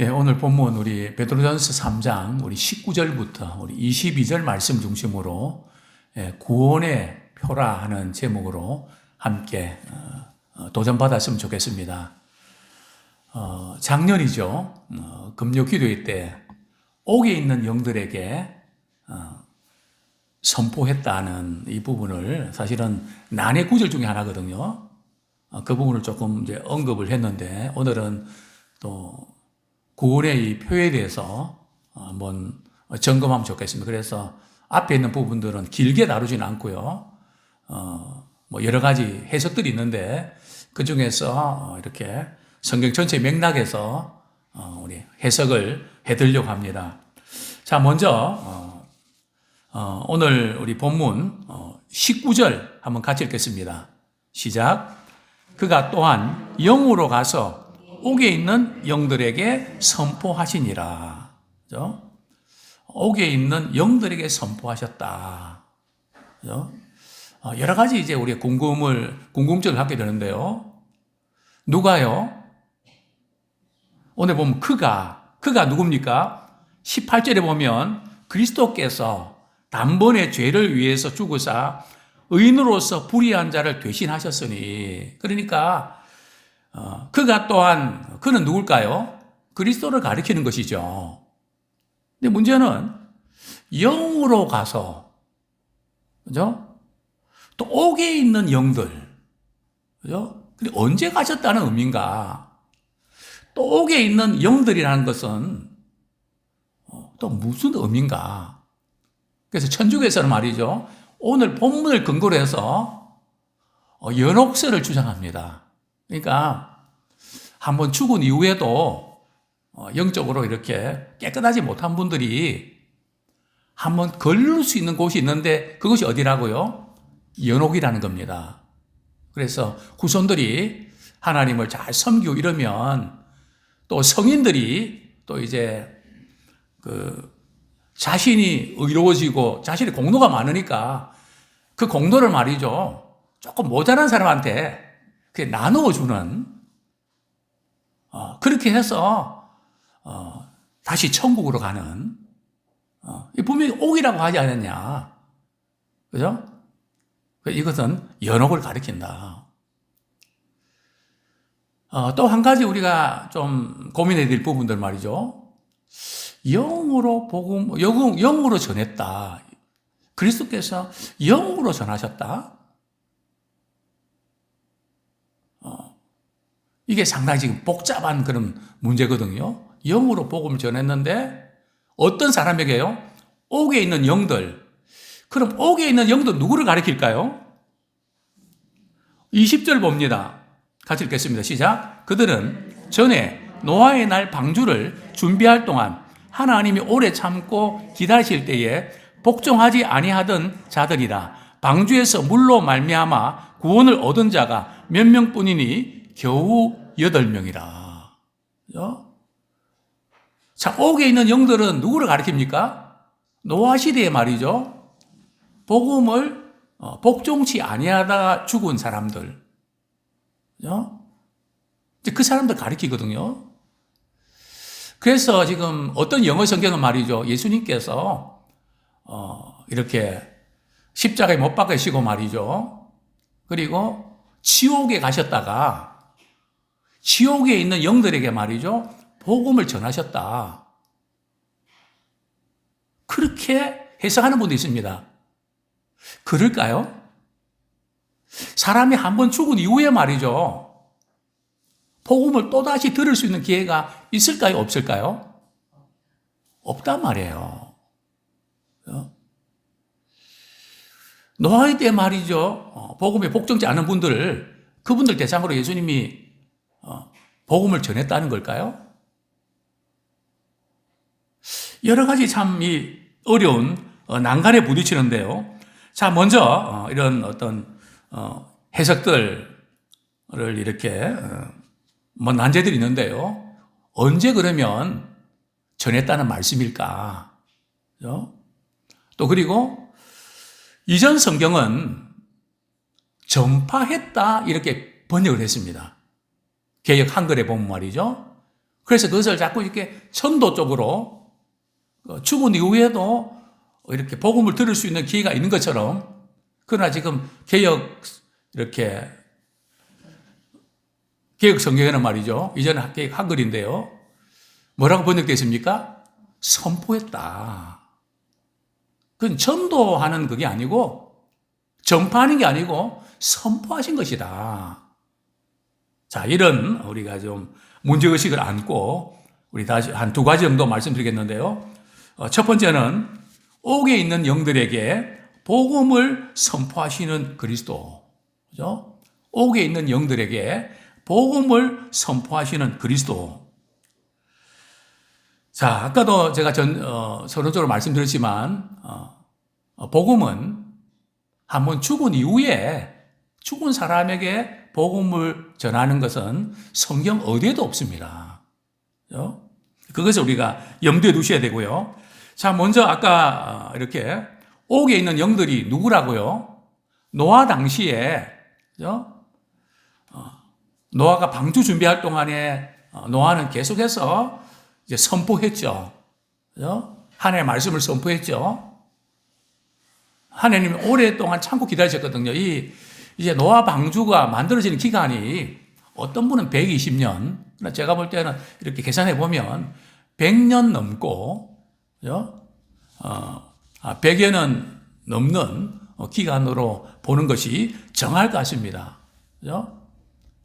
예, 오늘 본문 우리 베드로전서 3장 우리 19절부터 우리 22절 말씀 중심으로 예, 구원의 표라 하는 제목으로 함께 어, 어, 도전 받았으면 좋겠습니다. 어, 작년이죠. 어, 금요 기도회 때 옥에 있는 영들에게 어, 선포했다는 이 부분을 사실은 난의 구절 중에 하나거든요. 어, 그 부분을 조금 이제 언급을 했는데 오늘은 또 구원의 이 표에 대해서 어, 한번 점검하면 좋겠습니다. 그래서 앞에 있는 부분들은 길게 다루지는 않고요. 어, 뭐 여러 가지 해석들이 있는데 그 중에서 어, 이렇게 성경 전체 맥락에서 어, 우리 해석을 해드리려고 합니다. 자, 먼저 오늘 우리 본문 어, 19절 한번 같이 읽겠습니다. 시작. 그가 또한 영으로 가서 옥에 있는 영들에게 선포하시니라. 그죠? 옥에 있는 영들에게 선포하셨다. 그죠? 어, 여러 가지 이제 우리 궁금을, 궁금증을 갖게 되는데요. 누가요? 오늘 보면 그가, 그가 누굽니까? 18절에 보면 그리스도께서 단번에 죄를 위해서 죽으사 의인으로서 불의한 자를 대신하셨으니 그러니까 어, 그가 또한 그는 누굴까요? 그리스도를 가리키는 것이죠. 근데 문제는 영으로 가서 그죠? 또 옥에 있는 영들 그죠? 근데 언제 가셨다는 의미인가? 또 옥에 있는 영들이라는 것은 어, 또 무슨 의미인가? 그래서 천주교에서는 말이죠. 오늘 본문을 근거로 해서 어, 연옥설을 주장합니다. 그러니까 한번 죽은 이후에도 어, 영적으로 이렇게 깨끗하지 못한 분들이 한번 걸릴 수 있는 곳이 있는데 그것이 어디라고요? 연옥이라는 겁니다. 그래서 후손들이 하나님을 잘 섬기고 이러면 또 성인들이 또 이제 그 자신이 의로워지고 자신의 공로가 많으니까 그 공로를 말이죠. 조금 모자란 사람한테 그 나누어주는, 어, 그렇게 해서, 어, 다시 천국으로 가는, 어, 분명히 옥이라고 하지 않았냐. 그죠? 이것은 연옥을 가리킨다. 어, 또 한 가지 우리가 좀 고민해야 될 부분들 말이죠. 영으로 복음, 영, 영으로 전했다. 그리스도께서 영으로 전하셨다. 이게 상당히 지금 복잡한 그런 문제거든요. 영으로 복음을 전했는데 어떤 사람에게요? 옥에 있는 영들. 그럼 옥에 있는 영들 누구를 가리킬까요? 20절 봅니다. 같이 읽겠습니다. 시작. 그들은 전에 노아의 날 방주를 준비할 동안 하나님이 오래 참고 기다리실 때에 복종하지 아니하던 자들이라 방주에서 물로 말미암아 구원을 얻은 자가 몇 명뿐이니 겨우 여덟 명이라. 자, 옥에 있는 영들은 누구를 가리킵니까? 노아 시대에 말이죠. 복음을 어, 복종치 아니하다가 죽은 사람들. 그 사람들 가리키거든요. 그래서 지금 어떤 영어 성경은 말이죠. 예수님께서 어, 이렇게 십자가에 못 박으시고 말이죠. 그리고 지옥에 가셨다가 지옥에 있는 영들에게 말이죠. 복음을 전하셨다. 그렇게 해석하는 분도 있습니다. 그럴까요? 사람이 한 번 죽은 이후에 말이죠. 복음을 또다시 들을 수 있는 기회가 있을까요? 없을까요? 없단 말이에요. 노아의 때 말이죠. 어, 복음에 복종지 않은 분들을 그분들 대상으로 예수님이 어, 복음을 전했다는 걸까요? 여러 가지 참 이 어려운 어, 난간에 부딪히는데요. 자, 먼저 이런 어떤 해석들을 이렇게 뭐 난제들이 있는데요. 언제 그러면 전했다는 말씀일까? 또 그리고 이전 성경은 전파했다 이렇게 번역을 했습니다. 개역 한글에 보면 말이죠. 그래서 그것을 자꾸 이렇게 천도 쪽으로 어, 죽은 이후에도 이렇게 복음을 들을 수 있는 기회가 있는 것처럼 그러나 지금 개혁 이렇게 개혁 성경에는 말이죠. 이전에 개혁 한글인데요. 뭐라고 번역되어 있습니까? 선포했다. 그건 전도하는 그게 아니고 전파하는 게 아니고 선포하신 것이다. 자, 이런 우리가 좀 문제의식을 안고 우리 다시 한 두 가지 정도 말씀드리겠는데요. 어, 첫 번째는 옥에 있는 영들에게 복음을 선포하시는 그리스도. 그죠? 옥에 있는 영들에게 복음을 선포하시는 그리스도. 자, 아까도 제가 전, 어, 서론적으로 말씀드렸지만, 어, 어, 복음은 한번 죽은 이후에 죽은 사람에게 복음을 전하는 것은 성경 어디에도 없습니다. 그것을 우리가 염두에 두셔야 되고요. 자, 먼저 아까 어, 이렇게 옥에 있는 영들이 누구라고요? 노아 당시에? 어, 노아가 방주 준비할 동안에 어, 노아는 계속해서 이제 선포했죠. 그죠? 하나님의 말씀을 선포했죠. 하나님이 오랫동안 참고 기다리셨거든요. 이, 이제 노아 방주가 만들어지는 기간이 어떤 분은 120년, 제가 볼 때는 이렇게 계산해 보면 100년 넘고, 그죠? 어, 100여 년 넘는 어, 기간으로 보는 것이 정할 것 같습니다. 그죠?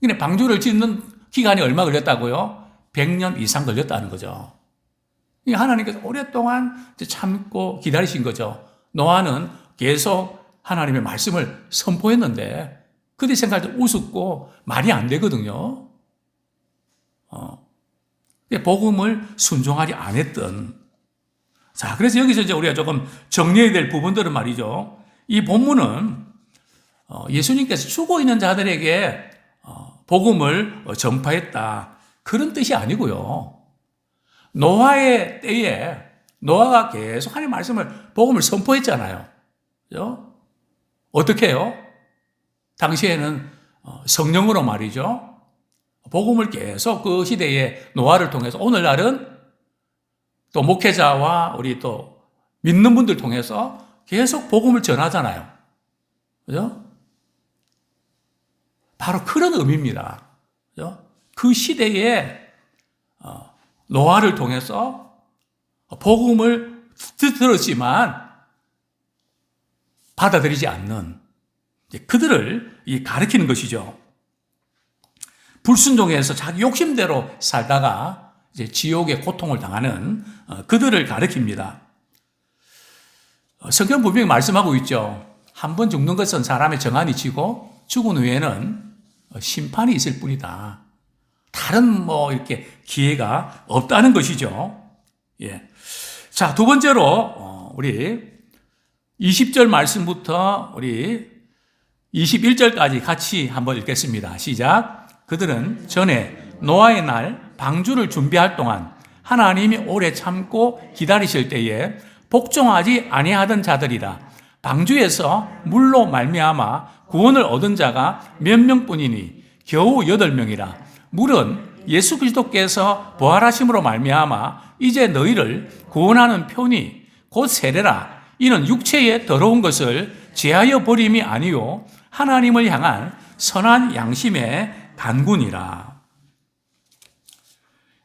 근데 방주를 짓는 기간이 얼마 걸렸다고요? 100년 이상 걸렸다는 거죠. 하나님께서 오랫동안 참고 기다리신 거죠. 노아는 계속 하나님의 말씀을 선포했는데 그들 생각할 때 우습고 말이 안 되거든요. 어. 복음을 순종하지 않았던. 자, 그래서 여기서 이제 우리가 조금 정리해야 될 부분들은 말이죠. 이 본문은 어, 예수님께서 죽어 있는 자들에게 어, 복음을 전파했다. 그런 뜻이 아니고요. 노아의 때에 노아가 계속 하나님 말씀을 복음을 선포했잖아요. 그죠? 어떻게 해요? 당시에는 어, 성령으로 말이죠. 복음을 계속 그 시대에 노아를 통해서 오늘날은 또 목회자와 우리 또 믿는 분들 통해서 계속 복음을 전하잖아요. 그죠? 바로 그런 의미입니다. 그죠? 그 시대에 어, 노아를 통해서 복음을 들었지만 받아들이지 않는 그들을 가르치는 것이죠. 불순종해서 자기 욕심대로 살다가 이제 지옥의 고통을 당하는 어, 그들을 가르칩니다. 어, 성경 분명히 말씀하고 있죠. 한 번 죽는 것은 사람의 정한이 지고 죽은 후에는 심판이 있을 뿐이다. 다른 뭐 이렇게 기회가 없다는 것이죠. 예. 자, 두 번째로 어, 우리 20절 말씀부터 우리 21절까지 같이 한번 읽겠습니다. 시작. 그들은 전에 노아의 날 방주를 준비할 동안 하나님이 오래 참고 기다리실 때에 복종하지 아니하던 자들이라 방주에서 물로 말미암아 구원을 얻은 자가 몇 명뿐이니 겨우 여덟 명이라 물은 예수 그리스도께서 부활하심으로 말미암아 이제 너희를 구원하는 표니 곧 세례라 이는 육체의 더러운 것을 제하여 버림이 아니요 하나님을 향한 선한 양심의 간군이라.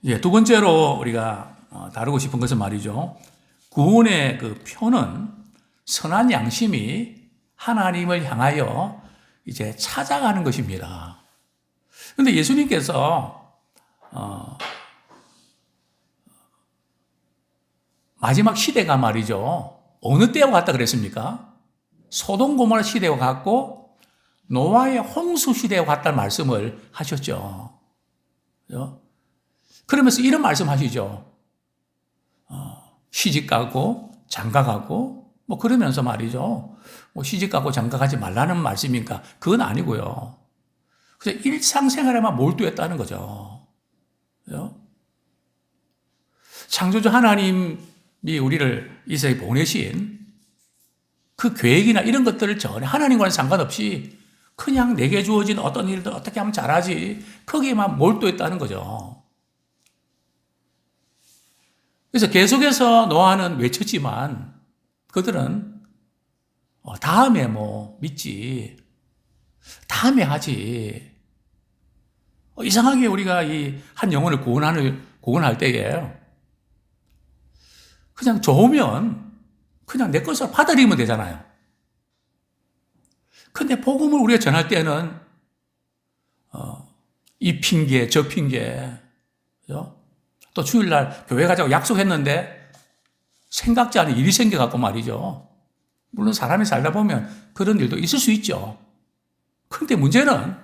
예, 두 번째로 우리가 어, 다루고 싶은 것은 말이죠. 구원의 그 표는 선한 양심이 하나님을 향하여 이제 찾아가는 것입니다. 그런데 예수님께서 어, 마지막 시대가 말이죠. 어느 때와 같다 그랬습니까? 소동 고모라 시대와 같고 노아의 홍수 시대와 같다는 말씀을 하셨죠. 그러면서 이런 말씀 하시죠. 어, 시집 가고 장가 가고 뭐 그러면서 말이죠. 뭐 시집 가고 장가 가지 말라는 말씀입니까? 그건 아니고요. 그래서 일상생활에만 몰두했다는 거죠. 창조주 하나님 이 우리를 이 세상에 보내신 그 계획이나 이런 것들을 전혀 하나님과는 상관없이 그냥 내게 주어진 어떤 일들 어떻게 하면 잘하지 거기에만 몰두했다는 거죠. 그래서 계속해서 노아는 외쳤지만 그들은 어, 다음에 뭐 믿지. 다음에 하지. 어, 이상하게 우리가 이 한 영혼을 구원하는, 구원할 때에 그냥 좋으면 그냥 내 것을 받아들이면 되잖아요. 근데 복음을 우리가 전할 때는 어, 이 핑계, 저 핑계, 그죠? 또 주일날 교회 가자고 약속했는데 생각지 않은 일이 생겨갖고 말이죠. 물론 사람이 살다 보면 그런 일도 있을 수 있죠. 그런데 문제는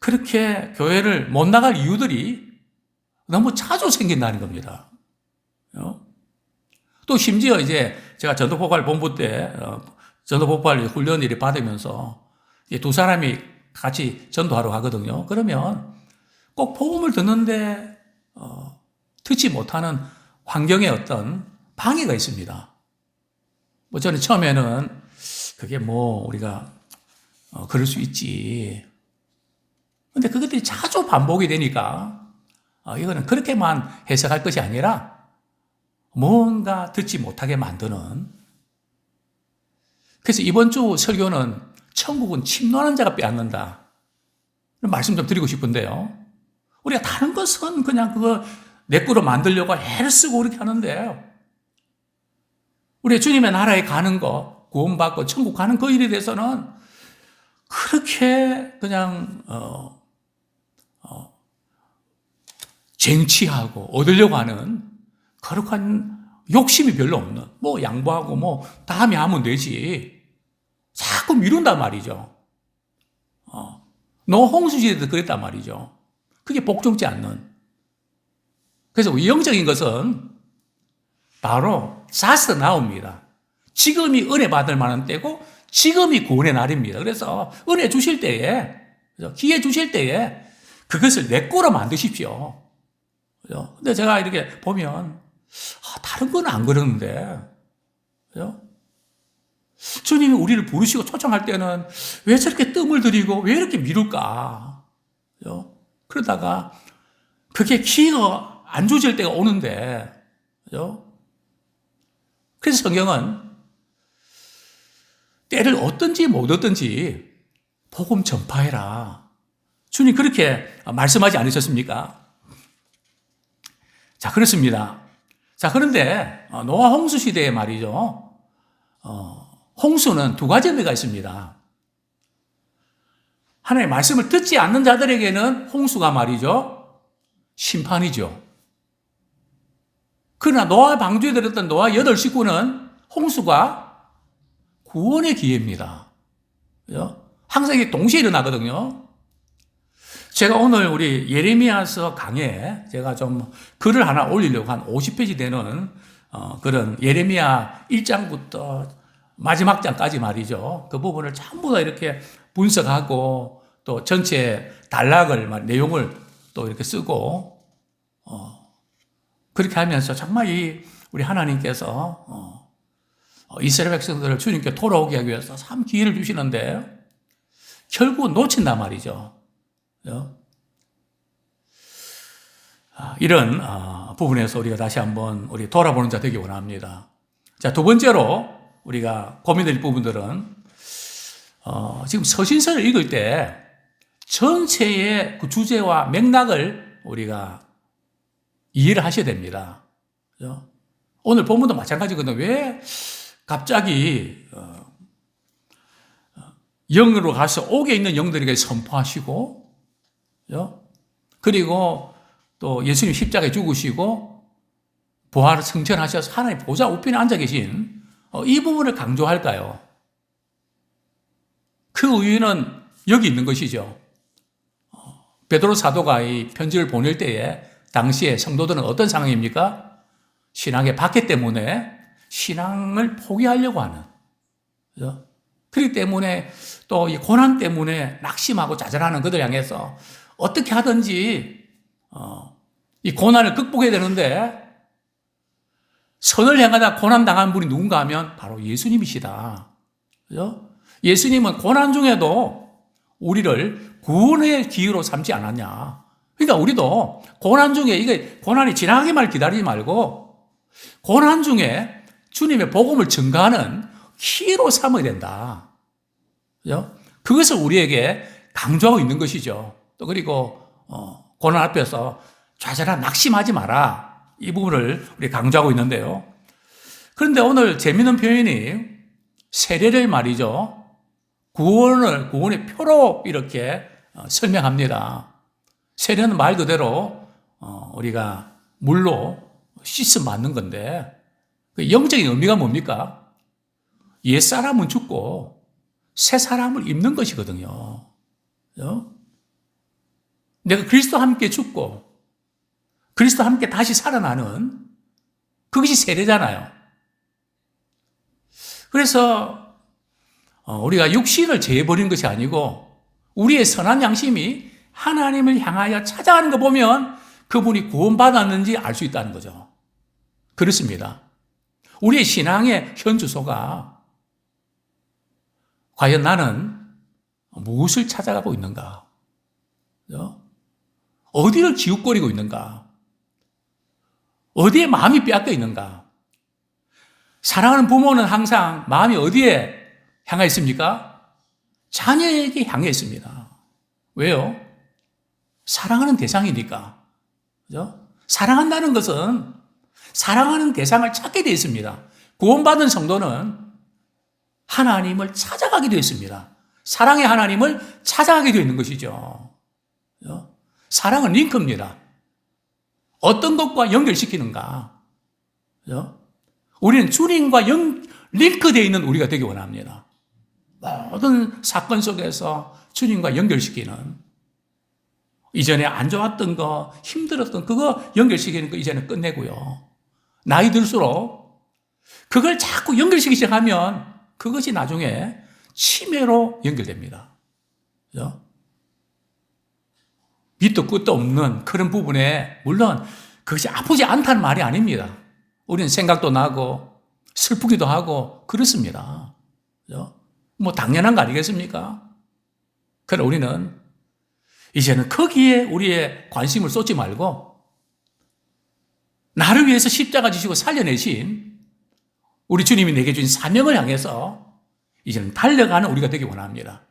그렇게 교회를 못 나갈 이유들이 너무 자주 생긴다는 겁니다. 어? 또 심지어 이제 제가 전도폭발 본부 때 어, 전도폭발 훈련 일을 받으면서 두 사람이 같이 전도하러 가거든요. 그러면 꼭 복음을 듣는데 어, 듣지 못하는 환경에 어떤 방해가 있습니다. 뭐 저는 처음에는 그게 뭐 우리가 어, 그럴 수 있지. 근데 그것들이 자주 반복이 되니까 어, 이거는 그렇게만 해석할 것이 아니라 뭔가 듣지 못하게 만드는 그래서 이번 주 설교는 천국은 침노하는 자가 빼앗는다. 말씀 좀 드리고 싶은데요. 우리가 다른 것은 그냥 그거 내 거로 만들려고 애를 쓰고 그렇게 하는데 우리 주님의 나라에 가는 거, 구원받고 천국 가는 그 일에 대해서는 그렇게 그냥 어, 어, 쟁취하고 얻으려고 하는 거룩한 욕심이 별로 없는 뭐 양보하고 뭐 다음에 하면 되지 자꾸 미룬단 말이죠. 어. 너 홍수 시대도 그랬단 말이죠. 그게 복종치 않는. 그래서 영적인 것은 바로 자스 나옵니다. 지금이 은혜 받을 만한 때고 지금이 구원의 날입니다. 그래서 은혜 주실 때에 기회 주실 때에 그것을 내 거로 만드십시오. 근데 제가 이렇게 보면 아, 다른 건 안 그러는데 그죠? 주님이 우리를 부르시고 초청할 때는 왜 저렇게 뜸을 들이고 왜 이렇게 미룰까? 그죠? 그러다가 그게 기회가 안 주어질 때가 오는데 그죠? 그래서 성경은 때를 얻든지 못 얻든지 복음 전파해라. 주님 그렇게 말씀하지 않으셨습니까? 자, 그렇습니다. 자, 그런데 노아 홍수 시대에 말이죠. 어, 홍수는 두 가지 의미가 있습니다. 하나님의 말씀을 듣지 않는 자들에게는 홍수가 말이죠. 심판이죠. 그러나 노아 방주에 들었던 노아 여덟 식구는 홍수가 구원의 기회입니다. 그죠? 항상 동시에 일어나거든요. 제가 오늘 우리 예레미야서 강에 제가 좀 글을 하나 올리려고 한 50페이지 되는 어, 그런 예레미야 1장부터 마지막 장까지 말이죠. 그 부분을 전부 다 이렇게 분석하고 또 전체 단락을 내용을 또 이렇게 쓰고 어, 그렇게 하면서 정말 이 우리 하나님께서 어, 어 이스라엘 백성들을 주님께 돌아오게 하기 위해서 참 기회를 주시는데 결국 놓친단 말이죠. 아, 이런 어, 부분에서 우리가 다시 한번 우리 돌아보는 자 되기 원합니다. 자, 두 번째로 우리가 고민될 부분들은 어, 지금 서신서를 읽을 때 전체의 그 주제와 맥락을 우리가 이해를 하셔야 됩니다. 그죠? 오늘 본문도 마찬가지거든요. 왜 갑자기 어, 어 영으로 가서 옥에 있는 영들에게 선포하시고, 그리고 또 예수님 십자가에 죽으시고 부활을 승천하셔서 하나님 보좌 우편에 앉아 계신 어, 이 부분을 강조할까요? 그 이유는 여기 있는 것이죠. 어, 베드로 사도가 이 편지를 보낼 때에 당시에 성도들은 어떤 상황입니까? 신앙의 박해 때문에 신앙을 포기하려고 하는. 그렇기 때문에 또 이 고난 때문에 낙심하고 좌절하는 그들 향해서 어떻게 하든지 어, 이 고난을 극복해야 되는데 선을 향하다 고난 당한 분이 누군가 하면 바로 예수님이시다. 그죠? 예수님은 고난 중에도 우리를 구원의 기회로 삼지 않았냐. 그러니까 우리도 고난 중에 이게 고난이 지나가기만 기다리지 말고 고난 중에 주님의 복음을 증가하는 키로 삼아야 된다. 그죠? 그것을 우리에게 강조하고 있는 것이죠. 또 그리고 어, 고난 앞에서 좌절하 낙심하지 마라. 이 부분을 우리 강조하고 있는데요. 그런데 오늘 재미있는 표현이 세례를 말이죠. 구원을 구원의 표로 이렇게 어, 설명합니다. 세례는 말 그대로 어, 우리가 물로 씻음 맞는 건데 그 영적인 의미가 뭡니까? 옛 사람은 죽고 새 사람을 입는 것이거든요. 그죠? 내가 그리스도와 함께 죽고 그리스도와 함께 다시 살아나는 그것이 세례잖아요. 그래서 어, 우리가 육신을 재버린 것이 아니고 우리의 선한 양심이 하나님을 향하여 찾아가는 거 보면 그분이 구원받았는지 알 수 있다는 거죠. 그렇습니다. 우리의 신앙의 현주소가 과연 나는 무엇을 찾아가고 있는가? 어디를 기웃거리고 있는가? 어디에 마음이 빼앗겨 있는가? 사랑하는 부모는 항상 마음이 어디에 향해 있습니까? 자녀에게 향해 있습니다. 왜요? 사랑하는 대상이니까. 그죠? 사랑한다는 것은 사랑하는 대상을 찾게 되어 있습니다. 구원받은 성도는 하나님을 찾아가게 되어 있습니다. 사랑의 하나님을 찾아가게 되어 있는 것이죠. 그죠? 사랑은 링크입니다. 어떤 것과 연결시키는가. 그죠? 우리는 주님과 연, 링크되어 있는 우리가 되기 원합니다. 모든 사건 속에서 주님과 연결시키는 이전에 안 좋았던 거, 힘들었던 그거 연결시키는 거 이제는 끝내고요. 나이 들수록 그걸 자꾸 연결시키기 시작하면 그것이 나중에 치매로 연결됩니다. 그죠? 밑도 끝도 없는 그런 부분에 물론 그것이 아프지 않다는 말이 아닙니다. 우리는 생각도 나고 슬프기도 하고 그렇습니다. 뭐 당연한 거 아니겠습니까? 그러나 우리는 이제는 거기에 우리의 관심을 쏟지 말고 나를 위해서 십자가 지시고 살려내신 우리 주님이 내게 주신 사명을 향해서 이제는 달려가는 우리가 되기 원합니다.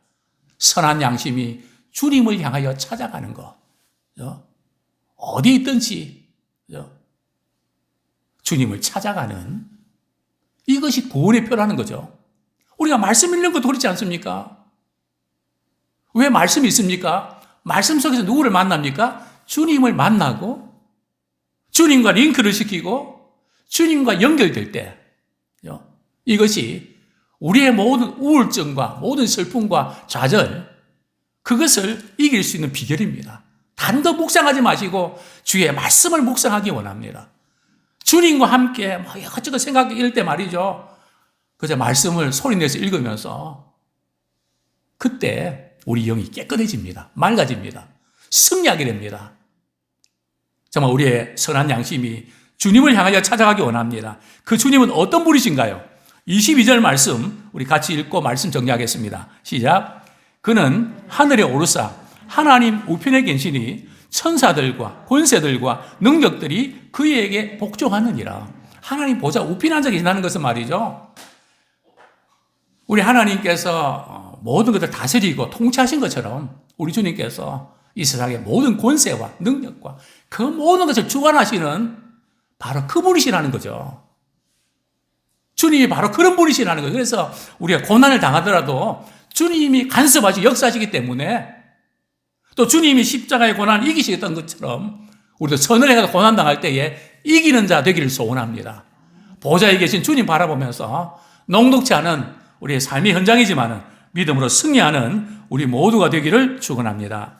선한 양심이 주님을 향하여 찾아가는 것. 어디 있든지 주님을 찾아가는 이것이 구원의 표라는 거죠. 우리가 말씀 읽는 것도 그렇지 않습니까? 왜 말씀이 있습니까? 말씀 속에서 누구를 만납니까? 주님을 만나고 주님과 링크를 시키고 주님과 연결될 때 이것이 우리의 모든 우울증과 모든 슬픔과 좌절 그것을 이길 수 있는 비결입니다. 단더 묵상하지 마시고 주의 말씀을 묵상하기 원합니다. 주님과 함께 뭐 이것저것 생각 이럴 때 말이죠. 그저 말씀을 소리내서 읽으면서 그때 우리 영이 깨끗해집니다. 맑아집니다. 승리하게 됩니다. 정말 우리의 선한 양심이 주님을 향하여 찾아가기 원합니다. 그 주님은 어떤 분이신가요? 22절 말씀 우리 같이 읽고 말씀 정리하겠습니다. 시작. 그는 하늘에 오르사 하나님 우편에 계시니 천사들과 권세들과 능력들이 그에게 복종하느니라. 하나님 보좌 우편 앉아 계신다는 것은 말이죠. 우리 하나님께서 모든 것을 다스리고 통치하신 것처럼 우리 주님께서 이 세상의 모든 권세와 능력과 그 모든 것을 주관하시는 바로 그분이시라는 거죠. 주님이 바로 그런 분이시라는 거예요. 그래서 우리가 고난을 당하더라도 주님이 간섭하시고 역사하시기 때문에 또 주님이 십자가의 고난을 이기시겠다는 것처럼 우리도 선을 해서 고난당할 때에 이기는 자 되기를 소원합니다. 보좌에 계신 주님 바라보면서 녹록치 않은 우리의 삶의 현장이지만은 믿음으로 승리하는 우리 모두가 되기를 축원합니다.